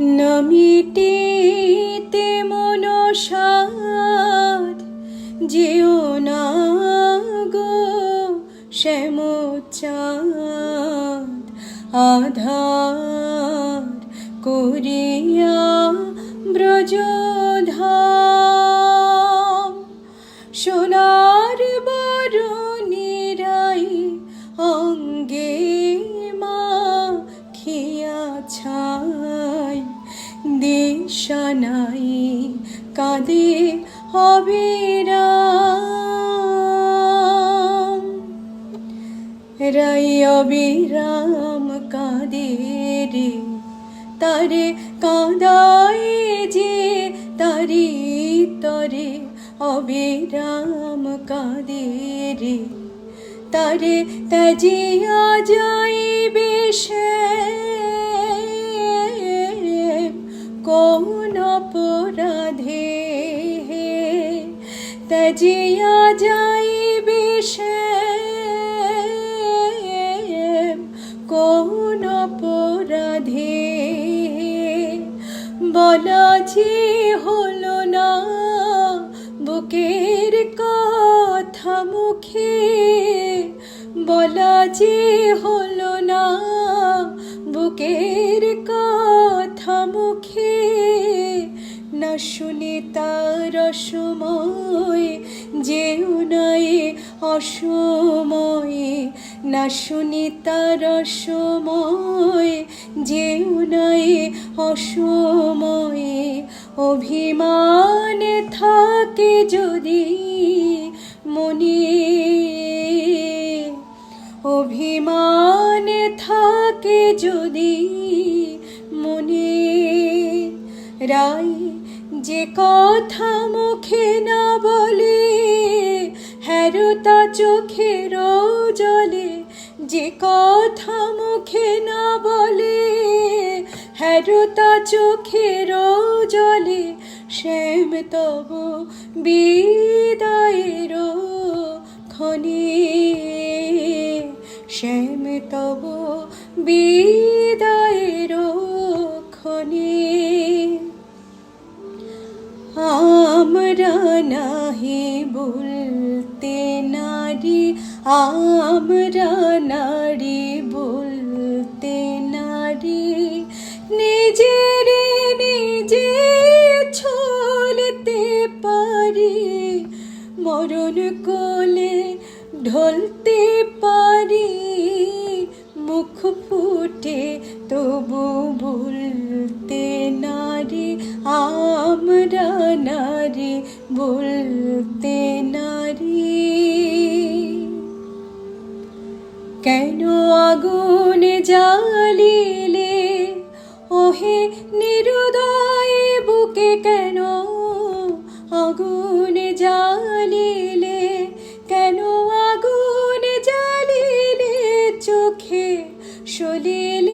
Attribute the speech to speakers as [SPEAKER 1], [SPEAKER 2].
[SPEAKER 1] নামিটিতে মনসাদ যেও না গো শ্যামচাঁদ। আধার করিয়া ব্রজধাম দিশানাই কাঁদে অবিরাম। রাই অবিরাম কাঁদে রে, তারে কাঁদায় যে, তারি তরে অবিরাম কাঁদে রে। তারে ত্যাজিয়া যাইবে সে ত্যাজিয়া যাইবে সে। কোন অপরাধে? বলা যে হলো না, বুকের কথা মুখে। বলা যে হলো না, বুকের কথা মুখে। না শুনে তার সময় যেও নাই অসময়ে, না শুনি তার সময় যেও নাই অসময়ে, অভিমান থাকে যদি মনে, অভিমান থাকে যদি মনে রাই যে কথা মুখে না বলে হ্যারতা চোখের জলে। যে কথা মুখে না বলে হ্যারতা চোখের জলে। শ্যাম তব বিদায়ের ক্ষণে, শ্যাম তব বিদায়ের নাহি বলতে নারী, আমরা নারী বলতে নারী। নিজের নিজে ছলতে পারি, মরণ কোলে ঢলতে পারি। মুখ ফুটে তবু বলতে আমরা নারী বলতে নারী কেন আগুন জ্বালিলে